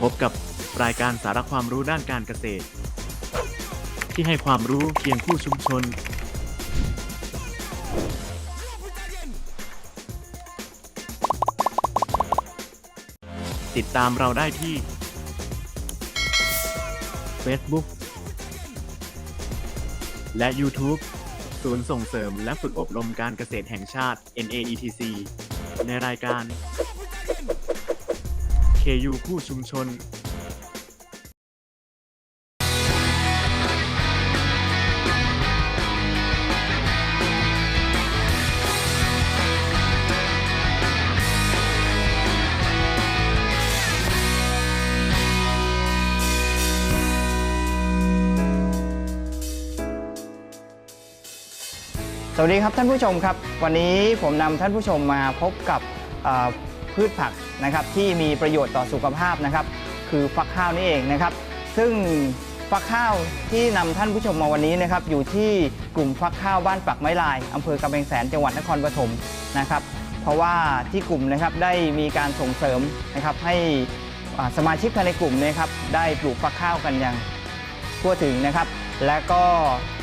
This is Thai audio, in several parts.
พบกับรายการสาระความรู้ด้านการเกษตร ที่ให้ความรู้เคียงคู่ชุมชน ติดตามเราได้ที่ Facebook และ YouTube ศูนย์ส่งเสริมและฝึกอบรมการเกษตรแห่งชาติ NAETC ในรายการ KU คู่ชุมชนสวัสดีครับท่านผู้ชมครับ วันนี้ผมนำท่านผู้ชมมาพบกับ พืชผักนะครับที่มีประโยชน์ต่อสุขภาพนะครับ คือฟักข้าวนี่เองนะครับ ซึ่งฟักข้าวที่นำท่านผู้ชมมาวันนี้นะครับอยู่ที่กลุ่มฟักข้าวบ้านปักไม้ลายอำเภอกำแพงแสนจังหวัดนครปฐมนะครับเพราะว่าที่กลุ่มนะครับได้มีการส่งเสริมนะครับให้สมาชิกภายในกลุ่มนะครับได้ปลูกฟักข้าวกันอย่างทั่วถึงนะครับ และก็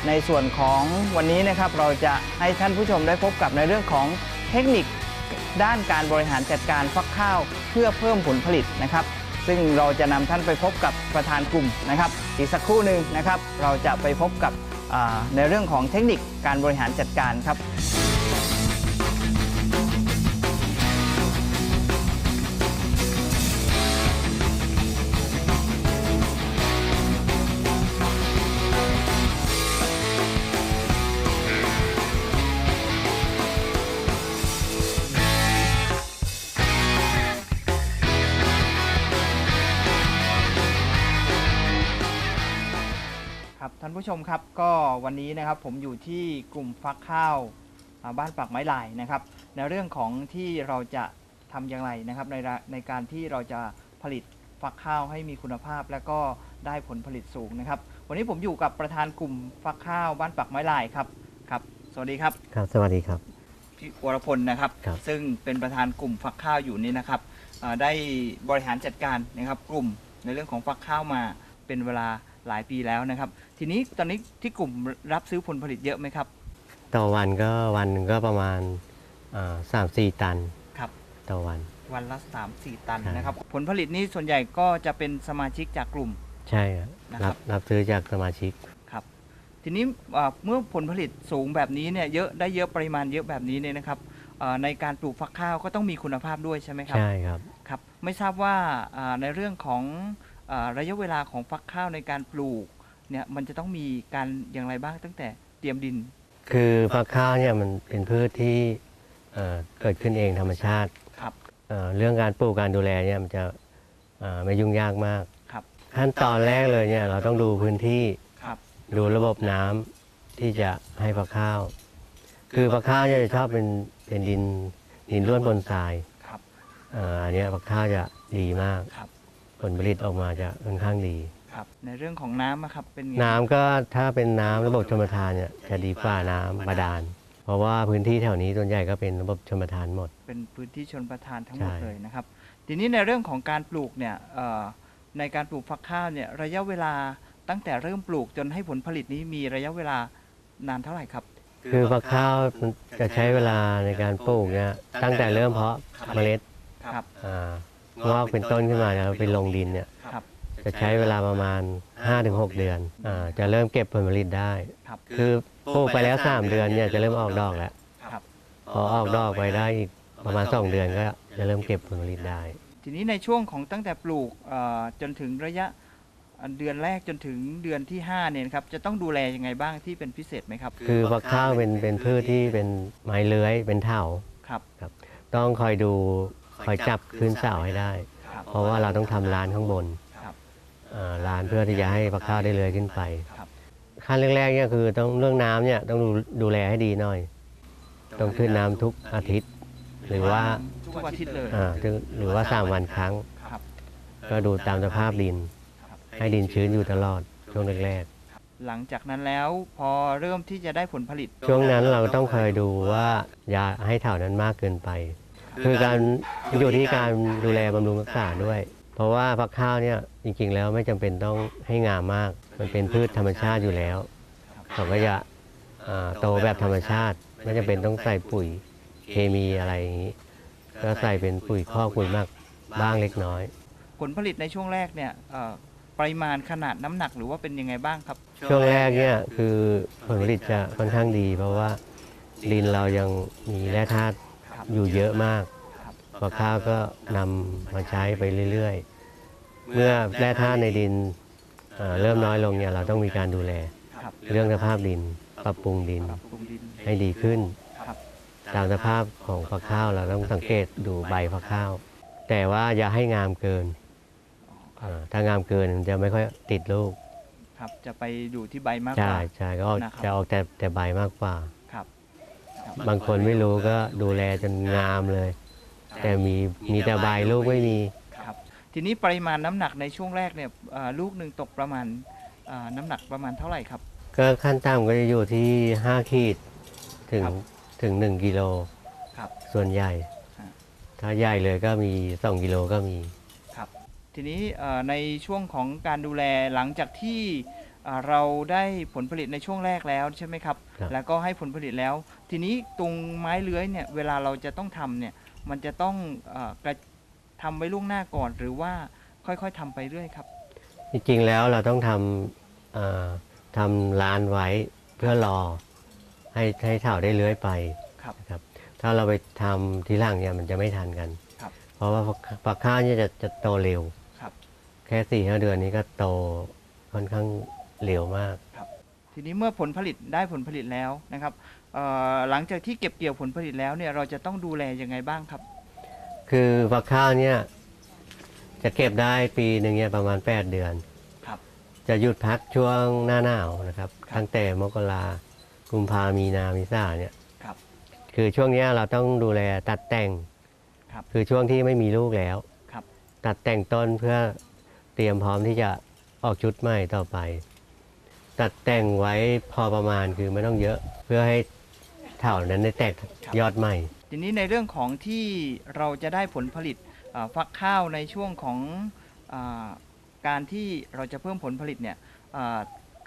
ในส่วนของวันนี้นะครับเราจะให้ท่านผู้ชมได้พบกับในเรื่องของเทคนิค ด้านการบริหารจัดการฟักข้าวเพื่อเพิ่มผลผลิตนะครับ ซึ่งเราจะนำท่านไปพบกับประธานกลุ่มนะครับ อีกสักครู่หนึ่งนะครับ เราจะไปพบกับในเรื่องของเทคนิคการบริหารจัดการครับ ครับท่านผู้ชมครับก็วันนี้นะครับผมอยู่ที่กลุ่มฟักข้าวอ่าบ้านปากไม้ลายนะครับ ในเรื่องของที่เราจะทำอย่างไรนะครับในระในการที่เราจะผลิตฟักข้าวให้มีคุณภาพ และก็ได้ผลผลิตสูงนะครับ วันนี้ผมอยู่กับประธานกลุ่มฟักข้าวบ้านปากไม้ลายครับครับ สวัสดีครับครับ สวัสดีครับพี่วรพลนะครับครับซึ่งเป็นประธานกลุ่มฟักข้าวอยู่นี่นะครับอ่าได้บริหารจัดการนะครับกลุ่มในเรื่องของฟักข้าวมาเป็นเวลาหลายปีแล้วนะครับ ทีนี้ตอนนี้ที่กลุ่มรับซื้อผลผลิตเยอะไหมครับ ต่อวันก็วันหนึ่งก็ประมาณสามสี่ตันครับ ต่อวัน วันละ3 4ตันใช่นะครับ ผลผลิตนี่ส่วนใหญ่ก็จะเป็นสมาชิกจากกลุ่ม ใช่ครับนะครัรับ บรับซื้อจากสมาชิก ครับ ทีนี้อ่าเมื่อผลผลิตสูงแบบนี้เนี่ยเยอะได้เยอะปริมาณเยอะแบบนี้เนี่ยนะครับอ่าในการปลูกฟักข้าวก็ต้องมีคุณภาพด้วยใช่ไหมครับ ใช่ครับ ครับไม่ทราบว่าอ่าในเรื่องของอาระยะเวลาของฟักข้าวในการปลูก เนี่ยมันจะต้องมีการอย่างไรบ้างตั้งแต่เตรียมดิน คือฟักข้าวเนี่ยมันเป็นพืชที่เอ่อเกิดขึ้นเองธรรมชาติครับ เอ่อเรื่องการปลูกการดูแลเนี่ยมันจะเอ่อไม่ยุ่งยากมาก ครับ ขั้นตอนแรกเลยเนี่ยเราต้องดูพื้นที่ครับ ดูระบบน้ำที่จะให้ฟักข้าว คือฟักข้าวเนี่ยจะชอบเป็นเป็นดินดินร่วนบนทรายครับ เอ่ออันเนี้ยฟักข้าวจะดีมาก ครับ ผลผลิตออกมาจะค่อนข้างดี ครับ ในเรื่องของน้ำอะครับเป็นไงน้ำก็ถ้าเป็นน้ำระบบชลประทานเนี่ยจะดีกว่าน้ำบาดาล เพราะว่าพื้นที่แถวนี้ส่วนใหญ่ก็เป็นระบบชลประทานหมด เป็นพื้นที่ชนประทานทั้งหมดใช่ เลยนะครับ ทีนี้ในเรื่องของการปลูกเนี่ยเอ่อในการปลูกฟักข้าวเนี่ยระยะเวลาตั้งแต่เริ่มปลูกจนให้ผลผลิตนี้มีระยะเวลานานเท่าไหร่ครับ คือฟักข้าวมันจะใช้เวลาในการปลูกเนี่ยตั้งแต่เริ่มเพาะเมล็ดครับ อ่างอกเป็นต้นขึ้นมาแล้วไปลงดินเนี่ยครับ จะใช้เวลาประมาณ 5-6 เดือนอ่าจะเริ่มเก็บผลผลิตได้ ครับคือปลูกไปแล้ว 3 เดือนเนี่ยจะเริ่มออกดอกแล้ว ครับ พอออกดอกไปได้อีกประมาณ 2 เดือนก็จะเริ่มเก็บผลผลิตได้ ทีนี้ในช่วงของตั้งแต่ปลูกเอ่อจนถึงระยะเอ่อเดือนแรกจนถึงเดือนที่5เนี่ยนะครับจะต้องดูแลยังไงบ้างที่เป็นพิเศษไหมครับ คือฟักข้าวเป็นเป็นพืชที่เป็นไม้เลื้อยเป็นเถาครับต้องคอยดูคอยจับขึ้นเสาให้ได้ครับเพราะว่าเราต้องทำร้านข้างบน ครับอ่าร้านเพื่อที่จะให้ฟักข้าวได้เลื้อยขึ้นไปครับขั้นแรกๆเนี่ยคือต้องเรื่องน้ำเนี่ยต้องดูดูแลให้ดีหน่อย ต้องขึ้นน้ำทุกอาทิตย์ หรือว่าทุกอาทิตย์เลยอ่าถึงหรือว่าสามวันครั้งครับก็ดูตามสภาพดินครับให้ดินชื้นอยู่ตลอดช่วงแรกหลังจากนั้นแล้วพอเริ่มที่จะได้ผลผลิตๆช่วงนั้นเราต้องคอยดูว่าอย่าให้เถานั้นมากเกินไป คือการอยู่ที่การดูแลบำรุงรักษาด้วยถ เพราะว่าฟักข้าวเนี่ยจริงๆ แล้วไม่จำเป็นต้องให้งามมาก มันเป็นพืชธรรมชาติอยู่แล้วเขาก็จะอ่าโตแบบธรรมชาติ ไม่จำเป็นต้องใส่ปุ๋ยเคมีอะไรอย่างนี้ ก็ใส่เป็นปุ๋ยคอกปุ๋ยหมักบ้างเล็กน้อย ผลผลิตในช่วงแรกเนี่ยเอ่อปริมาณขนาดน้ำหนักหรือว่าเป็นยังไงบ้างครับ ช่วงแรกเนี่ยคือผลผลิตจะค่อนข้างดี เพราะว่าดินเรายังมีแร่ธาตุครับอยู่เยอะมากครับ พอข้าวก็นำมาใช้ไปเรื่อยๆ เมื่อแร่ธาตุในดินเอ่อเริ่มน้อยลงเนี่ยเราต้องมีการดูแลครับเรื่องสภาพดินปรับปรุงดินปรับปรุงดินให้ดีขึ้นครับตามสภาพของฝักข้าวเราต้องสังเกตดูใบฝักข้าว แต่ว่าอย่าให้งามเกินเอ่อถ้างามเกินมันจะไม่ค่อยติดลูกครับจะไปดูที่ใบมากกใช่ว่าใช่ก็ออกนะครับจะออกแต่แต่ใบมากกว่าครับครับ บางคนไม่รู้ก็ดูแลจนงามเลย แต่มีมีแต่ใบลูกไม่มี ครับ ทีนี้ปริมาณน้ำหนักในช่วงแรกเนี่ยเอ่อลูกหนึ่งตกประมาณเอ่อน้ำหนักประมาณเท่าไหร่ครับ ก็ขั้นต่ำก็จะอยู่ที่ 5 ขีดถึงครับถึง 1 กิโลครับ ส่วนใหญ่ ฮะ ถ้าใหญ่เลยก็มี 2 กิโลก็มี ครับ ทีนี้เอ่อในช่วงของการดูแลหลังจากที่เอ่อเราได้ผลผลิตในช่วงแรกแล้วใช่ไหมครับ ครับ แล้วก็ให้ผลผลิตแล้ว ทีนี้ตรงไม้เลื้อยเนี่ยเวลาเราจะต้องทำเนี่ย มันจะต้องเอ่อกระทำไว้ล่วงหน้าก่อน หรือว่าค่อยๆทำไปเรื่อยครับ จริงๆแล้วเราต้องทำเอ่อทำร้านไว้เพื่อรอให้ให้เถาได้เลื้อยไปครับนะครับ ถ้าเราไปทำทีหลังเนี่ยมันจะไม่ทันกันครับเพราะว่าฝักฝักข้าวเนี่ยจะจะโตเร็วครับ แค่สี่ห้าเดือนนี้ก็โตค่อนข้างเร็วมากทีนี้เมื่อผลผลิตได้ผลผลิตแล้วนะครับเอ่อ หลังจากที่เก็บเกี่ยวผลผลิตแล้วเนี่ยเราจะต้องดูแลยังไงบ้างครับ คือฝักข้าวเนี่ยจะเก็บได้ปีหนึ่งเนี่ยประมาณ 8 เดือนครับ จะหยุดพักช่วงหน้าหนาวนะครับครับตั้งแต่มกรากุมภามีนามีนาเนี่ยครับ คือช่วงเนี้ยเราต้องดูแลตัดแต่งครับคือช่วงที่ไม่มีลูกแล้วครับ ตัดแต่งต้นเพื่อเตรียมพร้อมที่จะออกชุดใหม่ต่อไป ตัดแต่งไว้พอประมาณคือไม่ต้องเยอะเพื่อให้ เถานั้นได้แตกครับยอดใหม่ ทีนี้ในเรื่องของที่เราจะได้ผลผลิตเอ่อฟักข้าวในช่วงของอาการที่เราจะเพิ่มผลผลิตเนี่ยอ่า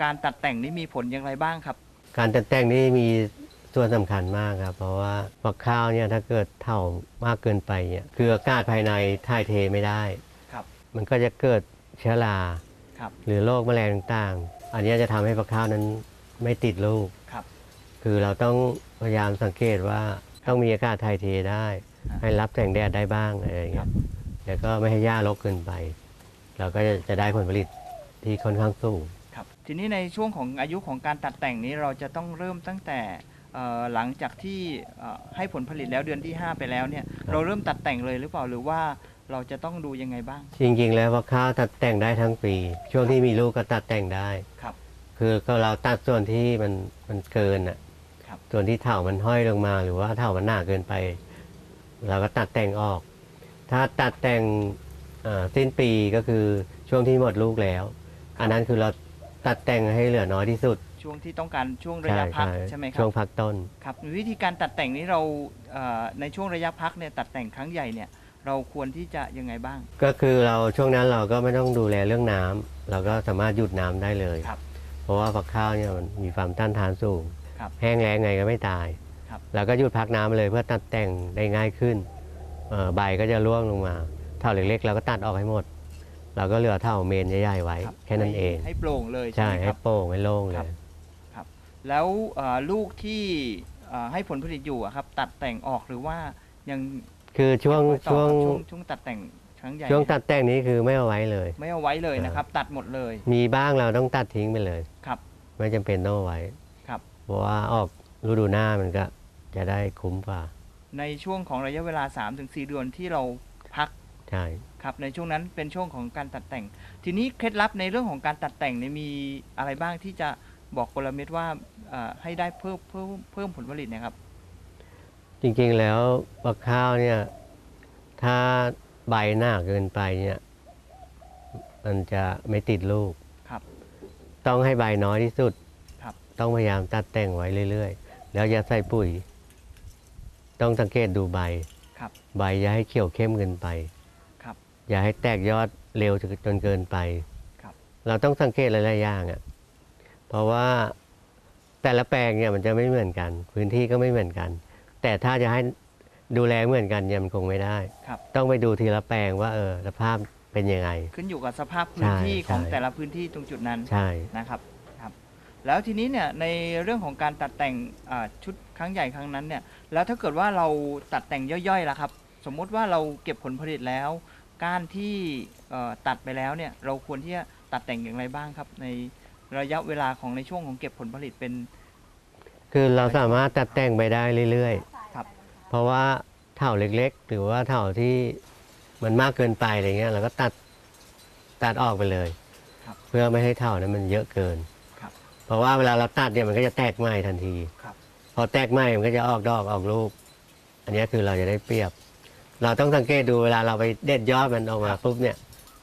การตัดแต่งนี้มีผลอย่างไรบ้างครับ การตัดแต่งนี่มีส่วนสำคัญมากครับ เพราะว่าฝักข้าวเนี่ยถ้าเกิดเถ่ามากเกินไปเนี่ยคืออากาศภายในถ่ายเทไม่ได้ครับ มันก็จะเกิดเชื้อราครับหรือโรคแมลงต่างๆ อันเนี้ยจะทำให้ฝักข้าวนั้นไม่ติดลูก ครับคือเราต้องพยายามสังเกตว่าต้องมีอากาศถ่ายเทได้อ่าให้รับแสงแดดได้บ้างอะไรอย่างเงี้ยแล้วก็ไม่ให้หญ้ารกเกินไป เราก็จะจะได้ผลผลิตที่ค่อนข้างสูงครับทีนี้ในช่วงของอายุของการตัดแต่งนี้เราจะต้องเริ่มตั้งแต่เอ่อหลังจากที่เอ่อให้ผลผลิตแล้วเดือนที่ 5 ไปแล้วเนี่ยเราเริ่มตัดแต่งเลยหรือเปล่าหรือว่าเราจะต้องดูยังไงบ้าง จริง ๆ แล้วฝักข้าวตัดแต่งได้ทั้งปี ช่วงที่มีลูกก็ตัดแต่งได้ครับ คือก็เราตัดส่วนที่มันมันเกินอะครับ ส่วนที่เถามันห้อยลงมา หรือว่าเถามันหนาเกินไป เราก็ตัดแต่งออก ถ้าตัดแต่งเอ่อสิ้นปีก็คือช่วงที่หมดลูกแล้ว อันนั้นคือเราตัดแต่งให้เหลือน้อยที่สุด ช่วงที่ต้องการช่วงระยะพักใช่ไหมครัช่วบงพักต้นครับวิธีการตัดแต่งนี้เราเอ่อในช่วงระยะพักเนี่ยตัดแต่งครั้งใหญ่เนี่ยเราควรที่จะยังไงบ้าง ก็คือเราช่วงนั้นเราก็ไม่ต้องดูแลเรื่องน้ำเราก็สามารถหยุดน้ำได้เลยครับเพราะว่าฝักข้าวเนี่ยมันมีความต้านทานสูง ครับแห้งแล้งไงก็ไม่ตายครับ เราก็หยุดพักน้ำไปเลยเพื่อตัดแต่งได้ง่ายขึ้นเอ่อใบก็จะร่วงลงมา เท่าเล็กๆเราก็ตัดออกให้หมด เราก็เหลือเท่าเมนใหญ่ๆไว้ รับแค่นั้นเอง ให้ให้โปร่งเลยใช่ใช่ไหมคให้รับ โป่งให้โล่งเลครับ ย แล้วเอ่อลูกที่เอ่อให้ผลผลิตอยู่อะครับ ตัดแต่งออกหรือว่ายังคือช่วงไว้ต่อช่วงช่วงช่วงตัดแต่งครั้งใหญ่ช่วงเนี่ยตัดแต่งนี้คือไม่เอาไว้เลย ไม่เอาไว้เลยนะครับ ตัดหมดเลยมีบ้างเราต้องตัดทิ้งไปเลย ครับ ไม่จำเป็นต้องเอาไว้ค รับเพราะว่าออกฤดูหน้ามันก็จะได้คุ้มกว่า ในช่วงของระยะเวลา 3-4 เดือนที่เราพักใช่ครับในช่วงนั้นเป็นช่วงของการตัดแต่ง ทีนี้เคล็ดลับในเรื่องของการตัดแต่งเนี่ยมีอะไรบ้างที่จะบอกกลเม็ดว่าเอ่อให้ได้เพิ่มเพิ่มเพิ่มผลผลิตเนะครับ จริงๆแล้วฝักข้าวเนี่ย ถ้าใบหน้าเกินไปเนี่ย มันจะไม่ติดลูกครับ ต้องให้ใบน้อยที่สุดครับ ต้องพยายามตัดแต่งไว้เรื่อยๆ แล้วอย่าใส่ปุ๋ย ต้องสังเกตดูใบครับ ใบอย่าให้เขียวเข้มเกินไปครับ อย่าให้แตกยอดเร็วจนเกินไปครับ เราต้องสังเกตหลายๆอย่างอะ่ะเพราะว่าแต่ละแปลงเนี่ยมันจะไม่เหมือนกัน พื้นที่ก็ไม่เหมือนกัน แต่ถ้าจะให้ดูแลเหมือนกันเนี่ยมันคงไม่ได้ ครับ ต้องไปดูทีละแปลงว่าเออสภาพเป็นยังไง ขึ้นอยู่กับสภาพพื้นที่ใช่ของใช่ แต่ละพื้นที่ตรงจุดนั้นใช่ นะครับครับ แล้วทีนี้เนี่ยในเรื่องของการตัดแต่งอ่าชุดครั้งใหญ่ครั้งนั้นเนี่ยแล้วถ้าเกิดว่าเราตัดแต่งย่อยๆล่ะครับ สมมุติว่าเราเก็บผลผลิตแล้ว ก้านที่เอ่อตัดไปแล้วเนี่ยเราควรที่จะตัดแต่งอย่างไรบ้างครับ ในระยะเวลาของในช่วงของเก็บผลผลิตเป็น คือเราสามารถตัดแต่งไปได้เรื่อยครับ ๆ เพราะว่าเถาเล็กๆ หรือว่าเถาที่มันมากเกินไปอะไรเงี้ยเราก็ตัดตัดออกไปเลย ครับ เพื่อไม่ให้เถานั้นมันเยอะเกินค รับเพราะว่าเวลาเราตัดเนี่ยมันก็จะแตกใหม่ทันที ครับ พอแตกใหม่มันก็จะออกดอกออกลูก อันนี้คือเราจะได้เปรียบ เราต้องสังเกตดูเวลาเราไปเด็ดยอดมันออกมาปุ๊บเนี่ย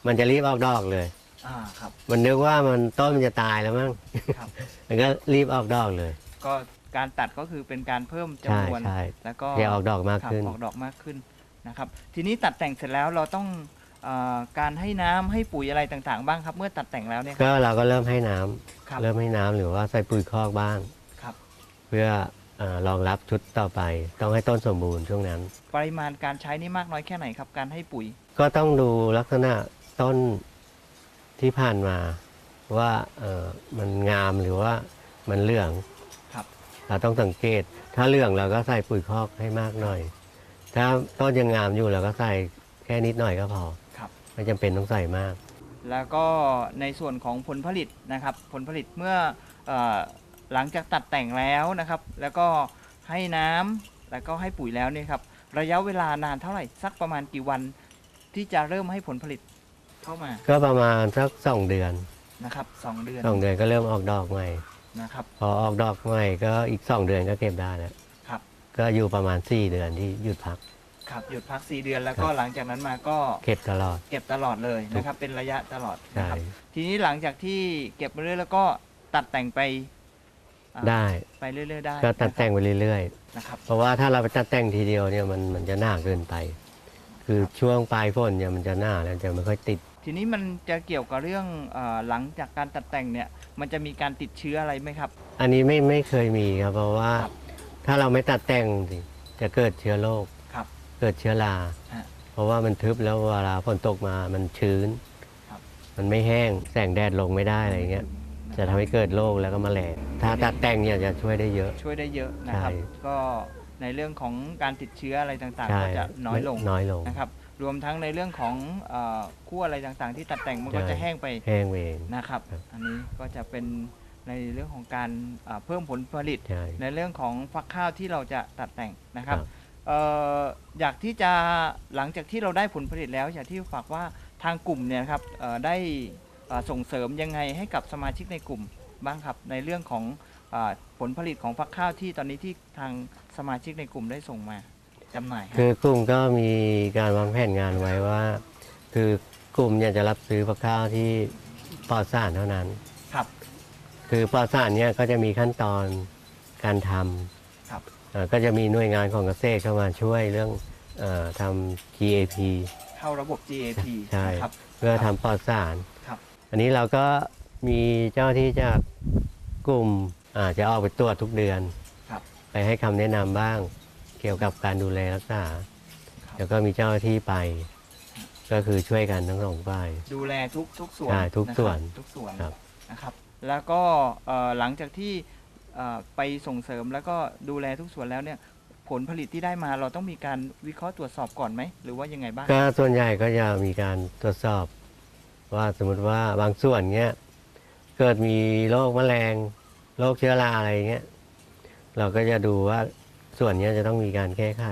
มันจะรีบออกดอกเลย อ่า ครับ มันนึกว่ามันต้นมันจะตายแล้วมั้ง ครับ มันก็รีบออกดอกเลย ก็การตัดก็คือเป็นการเพิ่มจำใช่นวนใช่แล้วก็จะออกดอกมากครับขึ้น ออกดอกมากขึ้นนะครับ ทีนี้ตัดแต่งเสร็จแล้วเราต้อง เออการให้น้ำให้ปุ๋ยอะไรต่างๆ บ้างครับ เมื่อตัดแต่งแล้วเนี่ยครับ ก็เราก็เริ่มให้น้ำครับ เริ่มให้น้ำหรือว่าใส่ปุ๋ยคอกบ้าง ครับ เพื่อเออรองรับชุดต่อไป ต้องให้ต้นสมบูรณ์ช่วงนั้น ปริมาณการใช้นี่มากน้อยแค่ไหนครับ การให้ปุ๋ย ก็ต้องดูลักษณะต้นที่ผ่านมาว่าเออมันงามหรือว่ามันเหลืองครับ เราต้องสังเกต ถ้าเหลืองเราก็ใส่ปุ๋ยคอกให้มากหน่อย ถ้าต้นยังงามอยู่เราก็ใส่แค่นิดหน่อยก็พอครับ ไม่จำเป็นต้องใส่มาก แล้วก็ในส่วนของผลผลิตนะครับ ผลผลิตเมื่อเออหลังจากตัดแต่งแล้วนะครับ แล้วก็ให้น้ำแล้วก็ให้ปุ๋ยแล้วเนี่ยครับระยะเวลานานเท่าไหร่สักประมาณกี่วันที่จะเริ่มให้ผลผลิตเข้ามา ก็ประมาณสักสองเดือนนะครับสองเดือนสองเดือนก็เริ่มออกดอกใหม่นะครับ พอออกดอกใหม่ก็อีกสองเดือนก็เก็บได้แล้วครับ ก็อยู่ประมาณสี่เดือนที่หยุดพัก ครับหยุดพัก4เดือนแล้วก็ครับ หลังจากนั้นมาก็เก็บตลอด เก็บตลอดเลยนะครับ เป็นระยะตลอดนะใช่ ครับ ทีนี้หลังจากที่เก็บไปเรื่อยแล้วก็ตัดแต่งไปอ่าได้ ไปเรื่อยๆได้ก็ตัดแต่งไปเรื่อยนะครับๆ เพราะว่าถ้าเราไปตัดแต่งทีเดียวเนี่ยมันมันจะหนาเกินไป คือช่วงปลายฝนเนี่ยมันจะหนาแล้วจะไม่ค่อยติด ทีนี้มันจะเกี่ยวกับเรื่องเออหลังจากการตัดแต่งเนี่ย มันจะมีการติดเชื้ออะไรไหมครับ อันนี้ไม่ไม่เคยมีครับ เพราะว่าครับถ้าเราไม่ตัดแต่งสิจะเกิดเชื้อโรคครับ เกิดเชื้อรา ฮะ เพราะว่ามันทึบแล้วเวลาฝนตกมามันชื้น ครับ มันไม่แห้งแสงแดดลงไม่ได้อะไรเงี้ย จะทำให้เกิดโรคแล้วก็แมลงถ้าตัดแต่งเนี่ยจะช่วยได้เยอะ ช่วยได้เยอะนะครับ ใช่ ก็ในเรื่องของการติดเชื้ออะไรต่างใช่ๆก็จะน้อยลงน้อยลง นะครับ รวมทั้งในเรื่องของเอ่อขั้วอะไรต่างๆ ที่ตัดแต่งมันก็ใช่ จะแห้งไปแห้งเอง นะครับ ครับ อันนี้ก็จะเป็นในเรื่องของการอ่าเพิ่มผลผลิต ใช่ ในเรื่องของฟักข้าวที่เราจะตัดแต่งนะครับ ครับ เอ่ออยากที่จะหลังจากที่เราได้ผลผลิตแล้ว อยากที่ฝากว่าทางกลุ่มเนี่ยนะครับเอ่อได้เอ่อส่งเสริมยังไงให้กับสมาชิกในกลุ่มบ้างครับในเรื่องของอาผลผลิตของฟักข้าวที่ตอนนี้ที่ทางสมาชิกในกลุ่มได้ส่งมาจำหน่ายครับคือกลุ่มก็มีการวางแผนงานไว้ว่า คือกลุ่มเนี่ยจะรับซื้อฟักข้าวที่ปลอดสารเท่านั้น ครับ คือปลอดสารเนี่ยก็จะมีขั้นตอนการทครับำเอ่อ ก็จะมีหน่วยงานของเกษตรเข้ามาช่วยเรื่องเออทำ GAP เข้าระบบ GAP ใช่นะครับเพื่อทำปลอดสารครับอันนี้เราก็มีเจ้าที่จากกลุ่มอาจจะออกไปตรวจทุกเดือนครับไปให้คำแนะนำบ้าง เกี่ยวกับการดูแลรักษาครับแล้วก็มีเจ้าหน้าที่ไป ก็คือช่วยกันทั้งสองฝ่ายดูแลทุกทุกส่วนใช่ทุกะครับส่วนทุกส่วนครับนะครับ แล้วก็เอ่อหลังจากที่เอ่อ ไปส่งเสริมแล้วก็ดูแลทุกส่วนแล้วเนี่ยผลผลิตที่ได้มาเราต้องมีการวิเคราะห์ตรวจสอบก่อนไหม หรือว่ายังไงบ้างก็ส่วนใหญ่ก็จะมีการตรวจสอบ ว่าสมมติว่าบางส่วนเนี้ยเกิดมีโรคแมลงโรคเชื้อราอะไรเงี้ยเราก็จะดูว่าส่วนเนี้ยจะต้องมีการแก้ไข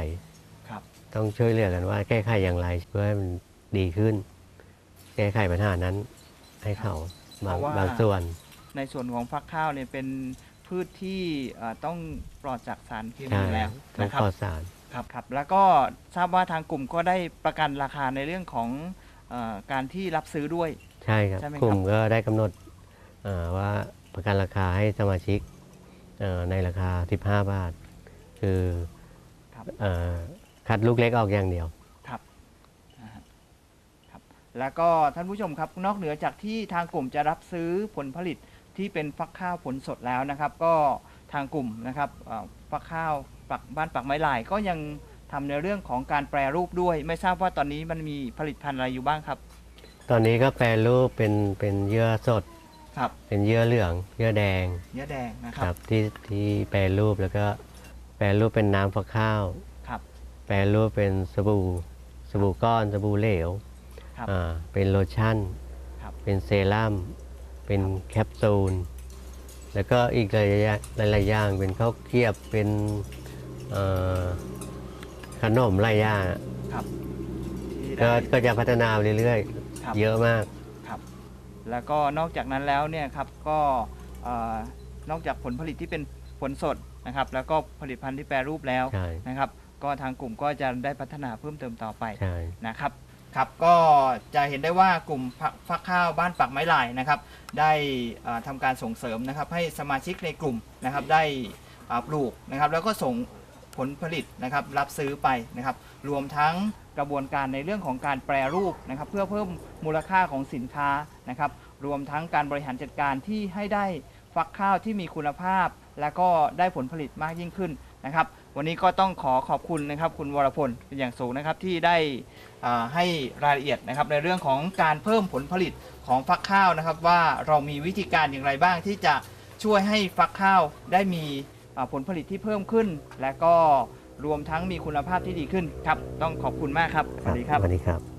ครับ ต้องช่วยเหลือกันว่าแก้ไขอย่างไรเพื่อให้มันดีขึ้น แก้ไขปัญหานั้นให้เขาบางเพราะว่าบางส่วน ในส่วนของฟักข้าวเนี่ยเป็น พืชที่เอ่อต้องปลอดจากสารเคมีใช่แล้วต้องนะครับ ปลอดสาร ครับครับแล้วก็ทราบว่าทางกลุ่มก็ได้ประกันราคาในเรื่องของเออการที่รับซื้อด้วย ใช่ครับ ใช่ไหมครับ กลุ่มก็ได้กำหนดเอ่อว่าประกันราคาให้สมาชิกเอ่อในราคา 15 บาท คือครับเอ่อคัดลูกเล็กออกอย่างเดียว ครับนะฮะครับ แล้วก็ท่านผู้ชมครับนอกเหนือจากที่ทางกลุ่มจะรับซื้อผลผลิต ที่เป็นฟักข้าวผลสดแล้วนะครับ ก็ทางกลุ่มนะครับเอ่อฟักข้าวปักบ้านปักไม้ลายก็ยังทำในเรื่องของการแปรรูปด้วย ไม่ทราบว่าตอนนี้มันมีผลิตภัณฑ์อะไรอยู่บ้างครับ ตอนนี้ก็แปรรูปเป็นเป็นเยื่อสดครับ เป็นเยื่อเหลืองเยื่อแดงเนื้อแดงนะคครัรับบที่ที่แปรรูปแล้วก็แปรรูปเป็นน้ำฟักข้าวครับ แปรรูปเป็นสบู่สบู่ก้อนสบู่เหลวครับอ่าเป็นโลชั่นครับเป็นเซรั่ม เป็นแคปซูล แล้วก็อีกหลายอย่างหลายๆอย่างเป็นข้าวเกรียบเป็นเอ่อขนมหลายอย่างอะครับที่ก็ได้ก็จะพัฒนาไปเรื่อยครับๆเยอะมากครับ แล้วก็นอกจากนั้นแล้วเนี่ยครับก็เอ่อนอกจากผลผลิตที่เป็นผลสดนะครับ แล้วก็ผลิตภัณฑ์ที่แปรรูปแล้วใช่นะครับ ก็ทางกลุ่มก็จะได้พัฒนาเพิ่มเติมต่อไปใช่นะครับ ครับก็จะเห็นได้ว่ากลุ่มฟักข้าวบ้านปักไม้ลายนะครับ ได้เอ่อทำการส่งเสริมนะครับให้สมาชิกในกลุ่มนะครับได้ปลูกนะครับ แล้วก็ส่งผลผลิตนะครับรับซื้อไปนะครับ รวมทั้งกระบวนการในเรื่องของการแปรรูปนะครับ เพื่อเพิ่มมูลค่าของสินค้านะครับ รวมทั้งการบริหารจัดการที่ให้ได้ฟักข้าวที่มีคุณภาพ และก็ได้ผลผลิตมากยิ่งขึ้นนะครับ วันนี้ก็ต้องขอขอบคุณนะครับ คุณวรพลเป็นอย่างสูงนะครับที่ได้ ให้รายละเอียดนะครับในเรื่องของการเพิ่มผลผลิตของฟักข้าวนะครับ ว่าเรามีวิธีการอย่างไรบ้างที่จะช่วยให้ฟักข้าวได้มีผลผลิตที่เพิ่มขึ้น และก็รวมทั้งมีคุณภาพที่ดีขึ้นครับ ต้องขอบคุณมากครับสวัสดีครับสวัสดีครับ